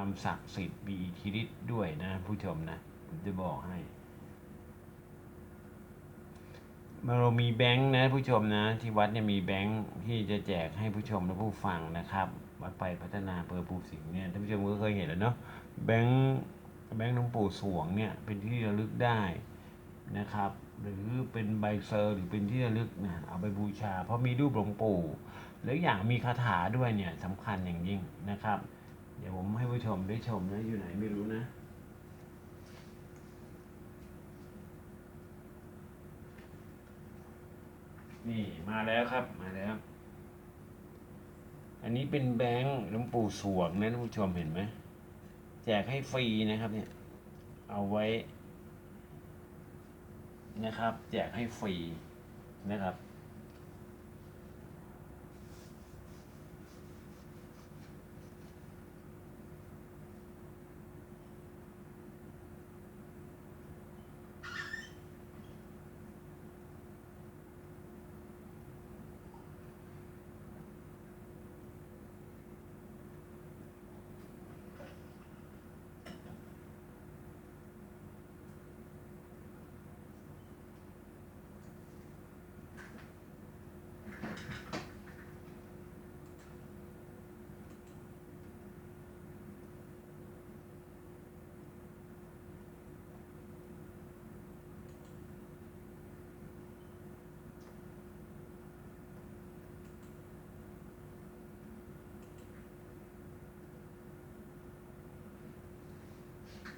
ความศักดิ์สิทธิ์มีอิทธิฤทธิ์ด้วยนะผู้ชมนะผมจะบอกให้เรามีแบงค์นะผู้ชมนะ ที่วัดเนี่ยมีแบงค์ที่จะแจกให้ผู้ชมและผู้ฟังนะครับวัดไปพัฒนาอำเภอภูสิงเนี่ยท่านผู้ชมก็เคยเห็นแล้วเนาะแบงค์แบงค์หลวงปู่สวงเนี่ยเป็นที่ระลึกได้นะครับ หรือเป็นใบเซอร์หรือเป็นที่ระลึกนะเอาไปบูชา เพราะมีรูปหลวงปู่ แล้วอย่างมีคาถาด้วยเนี่ยสำคัญอย่างยิ่งนะครับ เดี๋ยวผมให้ผู้ชมได้ชมนะอยู่ไหนไม่รู้นะนี่มาแล้วครับมาแล้ว อันนี้เป็นแบงค์หลวงปู่สวงนะท่านผู้ชมเห็นไหมแจกให้ฟรีนะครับ เนี่ย เอาไว้ นะครับ แจกให้ฟรีนะครับ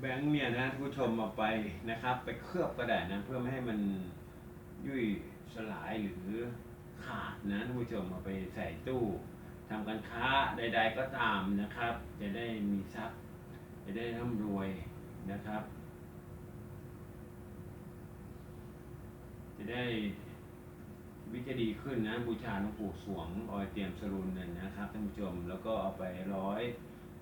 แบงค์เนี่ยนะท่านผู้ชมเอาไปนะครับ ไปเคลือบก็ได้นะเพื่อไม่ให้มันยุ่ยสลายหรือขาดนะท่านผู้ชมเอาไปใส่ตู้ทำการค้าใด ๆ ก็ตามนะครับ จะได้มีทรัพย์จะได้ร่ำรวยนะครับ จะได้วิจะดีขึ้นนะบูชาหลวงปู่สวงออยเตรียมสรุนเนี่ยนะครับท่านผู้ชมแล้วก็เอาไปร้อย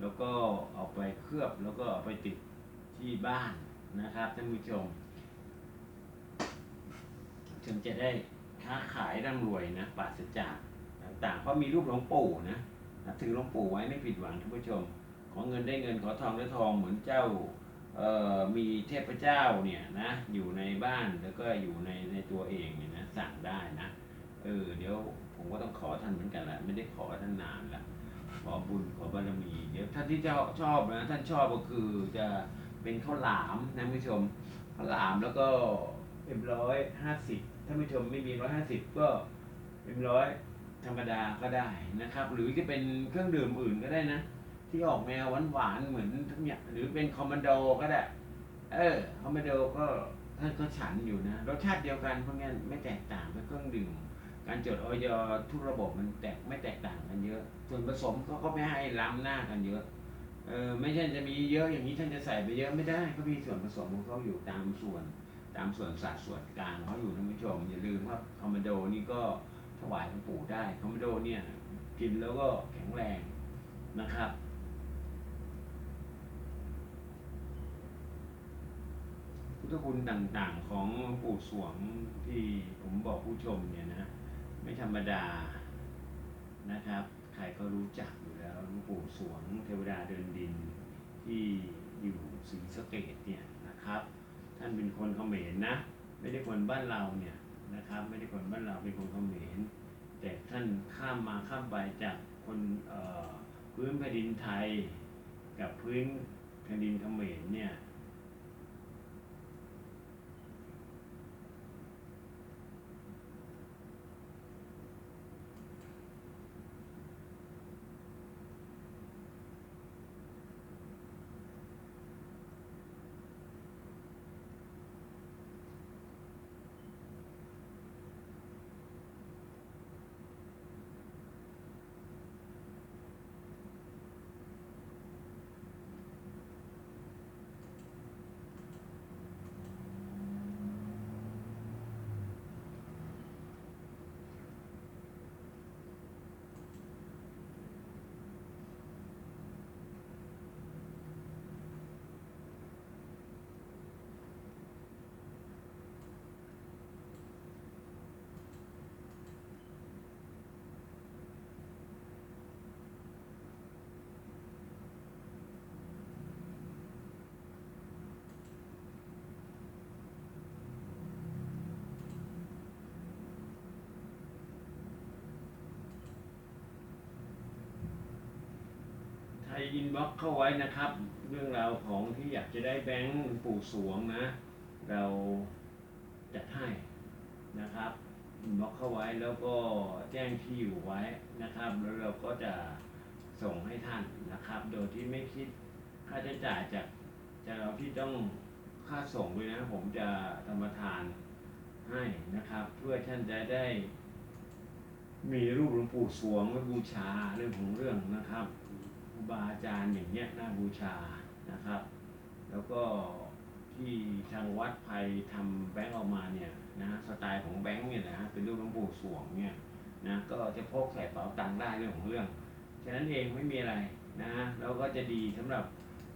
แล้วก็เอาไปเคลือบแล้วก็เอาไปติด ที่บ้านนะครับท่านผู้ชมฉันจะได้ค้าขายร่ำรวยนะปราศจากต่างๆ เพราะมีรูปหลวงปู่นะถือหลวงปู่ไว้ไม่ผิดหวังท่านผู้ชม ขอเงินได้เงินขอทองได้ทองเหมือนเจ้าเอ่อมีเทพเจ้าเนี่ยนะอยู่ในบ้านแล้วก็อยู่ในในตัวเองเนี่ยนะสั่งได้นะเออเดี๋ยวผมก็ต้องขอท่านเหมือนกันแหละไม่ได้ขอท่านนานละขอบุญขอบารมี เดี๋ยวท่านที่เจ้าชอบนะท่านชอบก็คือจะ เป็นข้าวหลามนะผู้ชมข้าวหลามแล้วก็เอ็มร้อยห้าสิบท่าผู้ชมไม่มีร้อยห้าสิบก็เอ็มร้อยธรรมดาก็ได้นะครับ หรือจะเป็นเครื่องดื่มอื่นก็ได้นะ ที่ออกแนวหวานๆเหมือนทุกอย่างหรือเป็นคอมมานโดก็ได้ เออคอมมานโดก็ท่านก็ฉันอยู่นะรสชาติเดียวกันเพราะงั้นไม่แตกต่างเป็นเครื่องดื่ม การจดออยทุกระบบมันแตกไม่แตกต่างกันเยอะ ส่วนผสมก็ไม่ให้ล้ำหน้ากันเยอะ เออไม่ใช่จะมีเยอะอย่างนี้ท่านจะใส่ไปเยอะไม่ได้เขามีส่วนผสมของเขาอยู่ตามส่วนตามส่วนสัดส่วนกลางเขาอยู่ท่านผู้ชม อย่าลืมว่าคอมมานโดนี่ก็ถวายหลวงปู่ได้คอมมานโดเนี่ยกินแล้วก็แข็งแรงนะครับพุทธคุณต่างๆของหลวงปู่สวงที่ผมบอกผู้ชมเนี่ยนะ ไม่ธรรมดานะครับ ใครก็รู้จักอยู่แล้วหลวงปู่สวงเทวดาเดินดินที่อยู่ศรีสะเกดเนี่ยนะครับ ท่านเป็นคนเขมรนะ ไม่ได้คนบ้านเราเนี่ยนะครับ ไม่ได้คนบ้านเราเป็นคนเขมรแต่ท่านข้ามมาข้ามไปจากคนพื้นแผ่นดินไทย กับพื้นแผ่นดินเขมรเนี่ย อินบ็อกเข้าไว้นะครับ เรื่องราวของที่อยากจะได้แบงค์ปู่สวงนะ เราจัดให้นะครับอินบ็อกเข้าไว้แล้วก็แจ้งที่อยู่ไว้นะครับ แล้วเราก็จะส่งให้ท่านนะครับ โดยที่ไม่คิดค่าใช้จ่ายจากจากเราที่ต้องค่าส่งด้วยนะผมจะธรรมทานให้นะครับ เพื่อท่านจะได้ มีรูปหลวงปู่สวงไว้บูชาเรื่องของเรื่องนะครับ รูบาอาจารย์อย่างเนี้ยน่าบูชานะครับ แล้วก็ที่ทางวัดไพยทำแบงค์ออกมาเนี่ยนะสไตล์ของแบงค์เนี่ยนะฮะเป็นรูปหลวงปู่สวงเนี่ยนะก็จะพกใส่กระเป๋าตังค์ได้เรื่องของเรื่องฉะนั้นเองไม่มีอะไรนะแล้วก็จะดีสำหรับ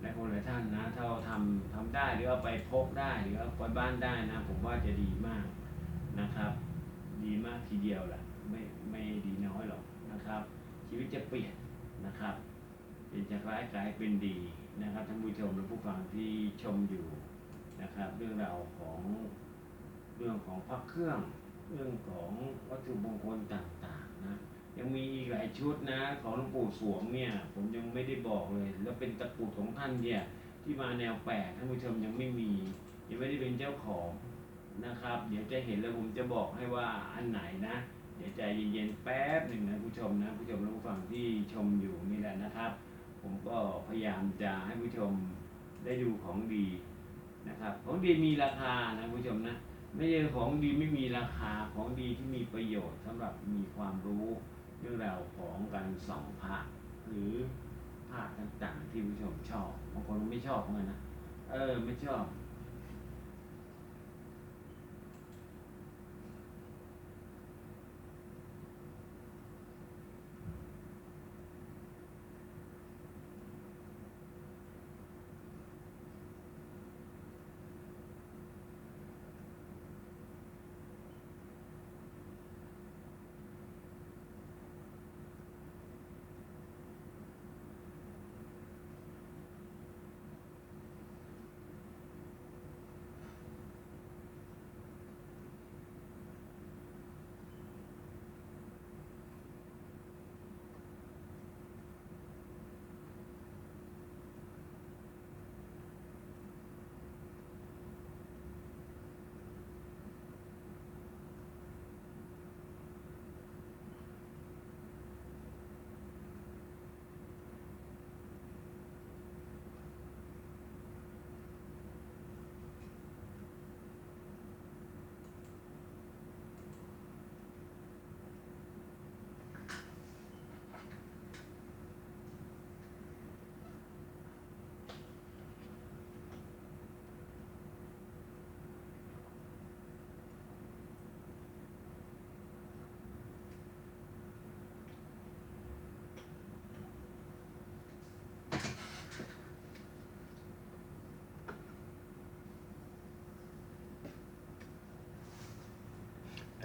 หลายคนหลายท่านนะถ้าเราทำทำได้หรือเอาไปพกได้หรือเอาไปบ้านได้นะ ผมว่าจะดีมากนะครับ ดีมากทีเดียวแหละไม่ไม่ดีน้อยหรอกนะครับ ชีวิตจะเปลี่ยนนะครับ เป็นจากร้ายกลายเป็นดีนะครับท่านผู้ชมและผู้ฟังที่ชมอยู่นะครับ เรื่องราวของเรื่องของพระเครื่อง เรื่องของวัตถุมงคลต่างๆนะยังมีอีกหลายชุดนะ ของหลวงปู่สวงเนี่ย ผมยังไม่ได้บอกเลย แล้วเป็นตะกรุดของท่านเนี่ยที่มาแนวแปลกท่านผู้ชมยังไม่มี ยังไม่ได้เป็นเจ้าของนะครับ เดี๋ยวจะเห็นแล้วผมจะบอกให้ว่าอันไหนนะ เดี๋ยวใจเย็นๆแป๊บหนึ่งนะผู้ชมนะผู้ชมและผู้ฟังที่ชมอยู่นี่แหละนะครับ ผมก็พยายามจะให้ผู้ชมได้ดูของดีนะครับ ของดีมีราคานะผู้ชมนะไม่ใช่ของดีไม่มีราคาของดีที่มีประโยชน์สำหรับมีความรู้เรื่องราวของการส่องพระหรือภาพต่างๆที่ผู้ชมชอบบางคนไม่ชอบเหมือนกันนะเออไม่ชอบ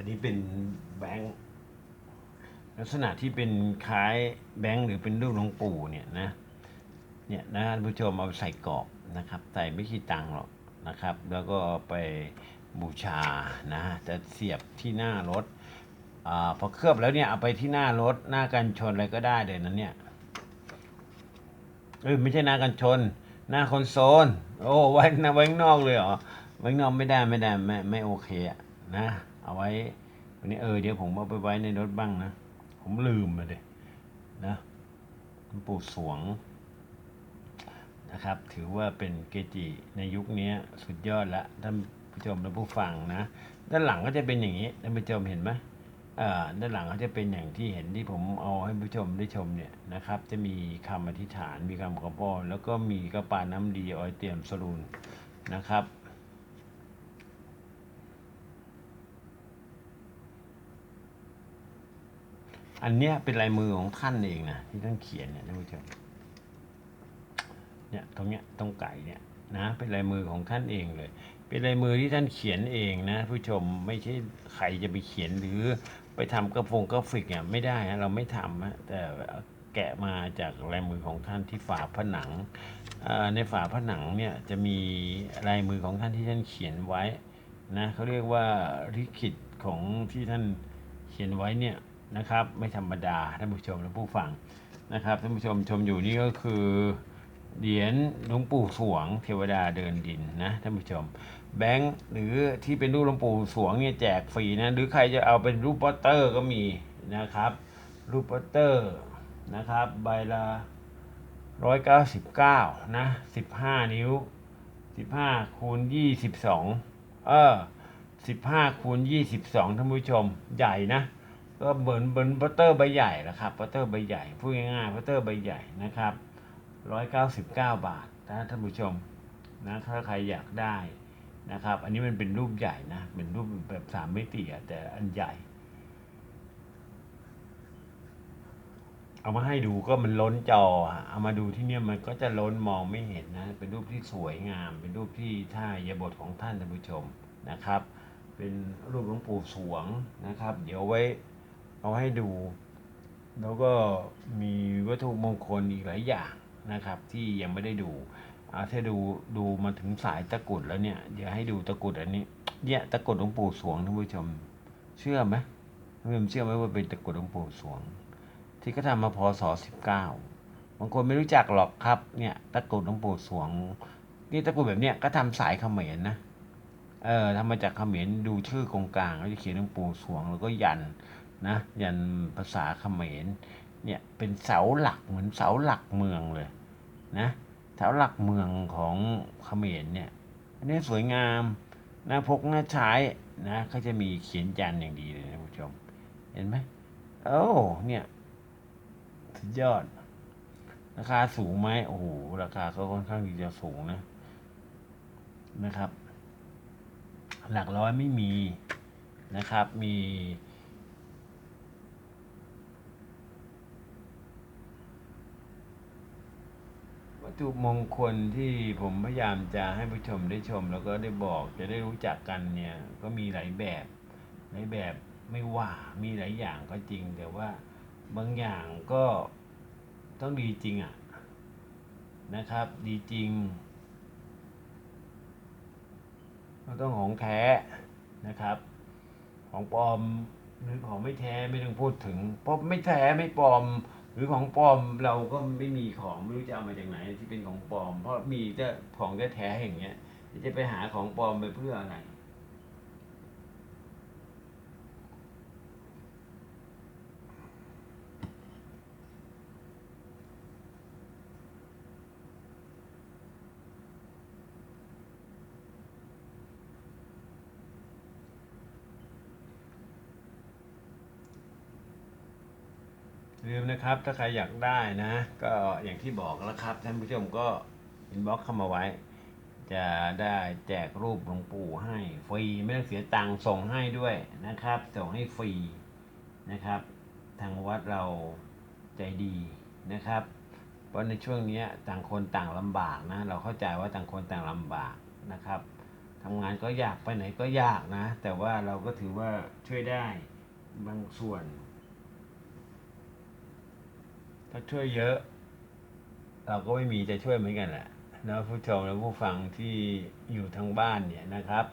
นี้เป็นแบงค์ลักษณะที่เป็นคล้ายแบงค์หรือเป็นรูปหลวงปู่เนี่ยนะเนี่ยนะท่านผู้ชมเอาไปใส่กรอบนะครับ ใส่ไม่กี่ตังค์หรอกนะครับ แล้วก็ไปบูชานะจะเสียบที่หน้ารถอาพอเคลือบแล้วเนี่ยเอาไปที่หน้ารถหน้ากันชนอะไรก็ได้เลยนะเนี่ยเอ้ยไม่ใช่หน้ากันชน หน้าคอนโซลโอ้ไว้นะไว้งนอกเลยเหรอไว้งนอกไม่ได้ไม่ได้ไม่ไม่โอเคอะนะ เอาไว้วันนี้เออเดี๋ยวผมเอาไปไว้ในรถบ้างนะ ผมลืมเลยนะหลวงปู่สวงนะครับ ถือว่าเป็นเกจิในยุคนี้สุดยอดละท่านผู้ชมและผู้ฟังนะ ด้านหลังก็จะเป็นอย่างนี้ท่านผู้ชมเห็นไหมอ่าด้านหลังก็จะเป็นอย่างที่เห็นที่ผมเอาให้ผู้ชมได้ชมเนี่ยนะครับ จะมีคำอธิษฐานมีคำขอพรแล้วก็มีกระปาน้ำดีออยเตรียมสรุนนะครับ อันเนี้ยเป็นลายมือของท่านเองนะที่ท่านเขียนเนี่ยท่านผู้ชมเนี่ยตรงเนี้ยตรงไก่เนี่ยนะเป็นลายมือของท่านเองเลย เป็นลายมือที่ท่านเขียนเองนะ ผู้ชมไม่ใช่ใครจะไปเขียนหรือไปทำกระฟงกราฟิกเนี่ยไม่ได้นะเราไม่ทำนะแต่แกะมาจากลายมือของท่านที่ฝาผนังในฝาผนังเนี่ยจะมีลายมือของท่านที่ท่านเขียนไว้นะเขาเรียกว่าลิขิตของที่ท่านเขียนไว้เนี่ย นะครับ ไม่ธรรมดาท่านผู้ชมและผู้ฟังนะครับท่านผู้ชมชมอยู่นี่ก็คือเหรียญหลวงปู่สวง เทวดาเดินดินนะท่านผู้ชม แบงค์หรือที่เป็นรูปหลวงปู่สวงเนี่ยแจกฟรีนะหรือใครจะเอาเป็นรูปโปสเตอร์ก็มีนะครับ รูปโปสเตอร์นะครับใบละร้อยเก้าสิบเก้านะสิบห้านิ้วสิบห้าคูณยี่สิบสองเออสิบห้าคูณยี่สิบสองท่านผู้ชมใหญ่นะ ก็เหมือนเหมือนโปสเตอร์ใบใหญ่แหละครับโปสเตอร์ใบใหญ่พูดง่ายๆโปสเตอร์ใบใหญ่นะครับร้อยเก้าสิบเก้าบาทนะท่านผู้ชมนะถ้าใครอยากได้นะครับ อันนี้มันเป็นรูปใหญ่นะเป็นรูปแบบสามมิติอะแต่อันใหญ่ เอามาให้ดูก็มันล้นจอเอามาดูที่เนี่ยมันก็จะล้นมองไม่เห็นนะ เป็นรูปที่สวยงาม เป็นรูปที่ท่ายบทของท่านท่านผู้ชมนะครับ เป็นรูปหลวงปู่สวงนะครับ เดี๋ยวไว้ เอาให้ดู แล้วก็มีวัตถุมงคลอีกหลายอย่างนะครับ ที่ยังไม่ได้ดูอาถ้าดูดูมาถึงสายตะกรุดแล้วเนี่ยเดี๋ยวให้ดูตะกรุดอันนี้เนี่ยตะกรุดหลวงปู่สวงท่านผู้ชม เชื่อไหมท่านผู้ชมเชื่อไหมว่าเป็นตะกรุดหลวงปู่สวง ที่เขาทำมาพศสิบเก้าบางคนไม่รู้จักหรอกครับ เนี่ยตะกรุดหลวงปู่สวง นี่ตะกรุดแบบเนี้ยก็ทำสายเขมรนะเออทำมาจากเขมรดูชื่อกงกลางแล้วจะเขียนหลวงปู่สวงแล้วก็ยัน นะยันภาษาเขมรเนี่ยเป็นเสาหลักเหมือนเสาหลักเมืองเลยนะเสาหลักเมืองของเขมรเนี่ยอันนี้สวยงามหน้าพกหน้าใช้นะเขาจะมีเขียนยันอย่างดีเลยนะผู้ชม เห็นไหมโอ้เนี่ยสุดยอด ราคาสูงไหมโอ้โหราคาก็ค่อนข้างที่จะสูงนะนะครับ หลักร้อยไม่มีนะครับมี วัตถุมงคลที่ผมพยายามจะให้ผู้ชมได้ชม แล้วก็ได้บอกจะได้รู้จักกันเนี่ยก็มีหลายแบบหลายแบบไม่ว่ามีหลายอย่างก็จริง แต่ว่าบางอย่างก็ต้องดีจริงอะนะครับ ดีจริงก็ต้องของแท้นะครับ ของปลอมหรือของไม่แท้ไม่ต้องพูดถึงเพราะไม่แท้ไม่ปลอม รือของปลอมเราก็ไม่มีของไม่รู้จะเอามาจากไหนที่เป็นของปลอม เพราะมีแต่ของแท้ๆอย่างเงี้ยจะไปหาของปลอมไปเพื่ออะไร ลืมนะครับ ถ้าใครอยากได้นะ ก็อย่างที่บอกแล้วครับท่านผู้ชมก็อินบ็อกเข้ามาไว้ จะได้แจกรูปหลวงปู่ให้ฟรีไม่ต้องเสียตังค์ส่งให้ด้วยนะครับ ส่งให้ฟรีนะครับ ทางวัดเราใจดีนะครับ เพราะในช่วงนี้ต่างคนต่างลำบากนะ เราเข้าใจว่าต่างคนต่างลำบากนะครับทำงานก็ยากไปไหนก็ยากนะ แต่ว่าเราก็ถือว่าช่วยได้บางส่วนาช่วยเยอะ เราก็ไม่มีจะช่วยเหมือนกันแหละนะผู้ชมและผู้ฟังที่อยู่ทางบ้านเนี่ยนะครับ